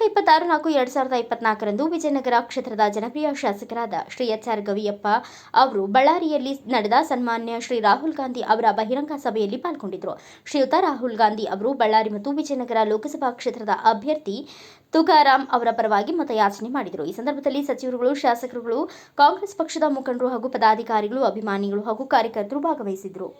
ಇಪ್ಪತ್ತಾರು ನಾಲ್ಕು ಎರಡ್ ಸಾವಿರದ ಇಪ್ಪತ್ನಾಲ್ಕರಂದು ವಿಜಯನಗರ ಕ್ಷೇತ್ರದ ಜನಪ್ರಿಯ ಶಾಸಕರಾದ ಶ್ರೀ ಎಚ್ ಆರ್ ಗವಿಯಪ್ಪ ಅವರು ಬಳ್ಳಾರಿಯಲ್ಲಿ ನಡೆದ ಸನ್ಮಾನ್ಯ ಶ್ರೀ ರಾಹುಲ್ ಗಾಂಧಿ ಅವರ ಬಹಿರಂಗ ಸಭೆಯಲ್ಲಿ ಪಾಲ್ಗೊಂಡಿದ್ದರು. ಶ್ರೀಯುತ ರಾಹುಲ್ ಗಾಂಧಿ ಅವರು ಬಳ್ಳಾರಿ ಮತ್ತು ವಿಜಯನಗರ ಲೋಕಸಭಾ ಕ್ಷೇತ್ರದ ಅಭ್ಯರ್ಥಿ ತುಕಾರಾಂ ಅವರ ಪರವಾಗಿ ಮತಯಾಚನೆ ಮಾಡಿದರು. ಈ ಸಂದರ್ಭದಲ್ಲಿ ಸಚಿವರುಗಳು, ಶಾಸಕರುಗಳು, ಕಾಂಗ್ರೆಸ್ ಪಕ್ಷದ ಮುಖಂಡರು ಹಾಗೂ ಪದಾಧಿಕಾರಿಗಳು, ಅಭಿಮಾನಿಗಳು ಹಾಗೂ ಕಾರ್ಯಕರ್ತರು ಭಾಗವಹಿಸಿದ್ದರು.